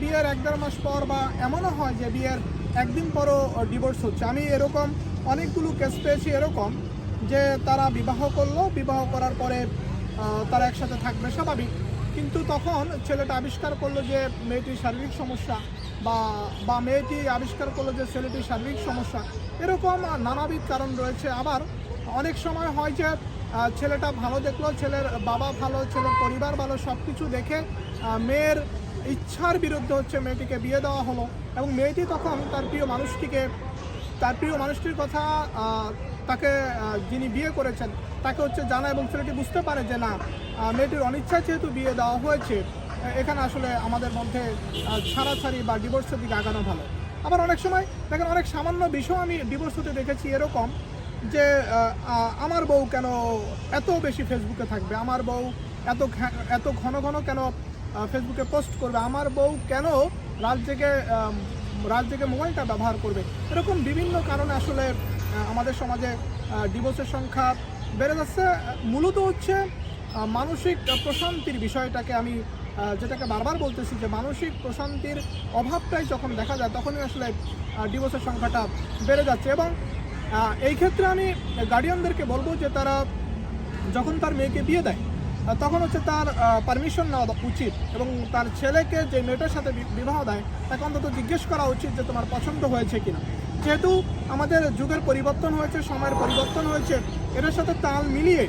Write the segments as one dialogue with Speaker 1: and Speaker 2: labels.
Speaker 1: বিয়ের এক দেড় মাস পর বা এমনও হয় যে বিয়ের একদিন পরও ডিভোর্স হচ্ছে। আমি এরকম অনেকগুলো কেস পেয়েছি এরকম যে তারা বিবাহ করল, বিবাহ করার পরে তারা একসাথে থাকবে স্বাভাবিক। কিন্তু তখন ছেলেটা আবিষ্কার করল যে মেয়েটির শারীরিক সমস্যা বা বা মেয়েটি আবিষ্কার করল যে ছেলেটির শারীরিক সমস্যা। এরকম নানাবিধ কারণ রয়েছে। আবার অনেক সময় হয় যে ছেলেটা ভালো দেখল, ছেলের বাবা ভালো, ছেলের পরিবার ভালো সব কিছু দেখে মেয়ের ইচ্ছার বিরুদ্ধে হচ্ছে মেয়েটিকে বিয়ে দেওয়া হলো এবং মেয়েটি তখন তার প্রিয় মানুষটিকে, তার প্রিয় মানুষটির কথা তাকে যিনি বিয়ে করেছেন, তাকে হচ্ছে জানা এবং ছেলেটি বুঝতে পারে যে না মেয়েটির অনিচ্ছা যেহেতু বিয়ে দেওয়া হয়েছে এখানে আসলে আমাদের মধ্যে ছাড়াছাড়ি বা ডিভোর্সের দিকে আগানো ভালো। আবার অনেক সময় দেখেন অনেক সামান্য বিষয় আমি ডিভোর্স হতে দেখেছি এরকম যে আমার বউ কেন এত বেশি ফেসবুকে থাকবে? আমার বউ এত এত ঘন ঘন কেন ফেসবুকে পোস্ট করবে, আমার বউ কেন রাত জেগে রাত জেগে মোবাইলটা ব্যবহার করবে? এরকম বিভিন্ন কারণে আসলে আমাদের সমাজে ডিভোর্সের সংখ্যা বেড়ে যাচ্ছে। মূলত হচ্ছে মানসিক প্রশান্তির বিষয়টাকে আমি যেটাকে বারবার বলতেছি যে মানসিক প্রশান্তির অভাবটাই যখন দেখা যায়, তখনই আসলে ডিভোর্সের সংখ্যাটা বেড়ে যাচ্ছে। এবং এই ক্ষেত্রে আমি গার্ডিয়ানদেরকে বলব যে তারা যখন তার মেয়েকে বিয়ে দেয় তখন হচ্ছে তার পারমিশন নেওয়া উচিত এবং তার ছেলেকে যে মেয়েটার সাথে বিবাহ দেয়, তাকে অন্তত জিজ্ঞেস করা উচিত যে তোমার পছন্দ হয়েছে কিনা। যেহেতু আমাদের যুগের পরিবর্তন হয়েছে, সময়ের পরিবর্তন হয়েছে, এটার সাথে তাল মিলিয়ে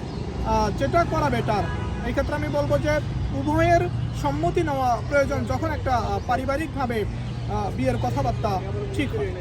Speaker 1: যেটা করা বেটার এই ক্ষেত্রে আমি বলব যে উভয়ের সম্মতি নেওয়া প্রয়োজন যখন একটা পারিবারিকভাবে বিয়ের কথাবার্তা ঠিক হয়।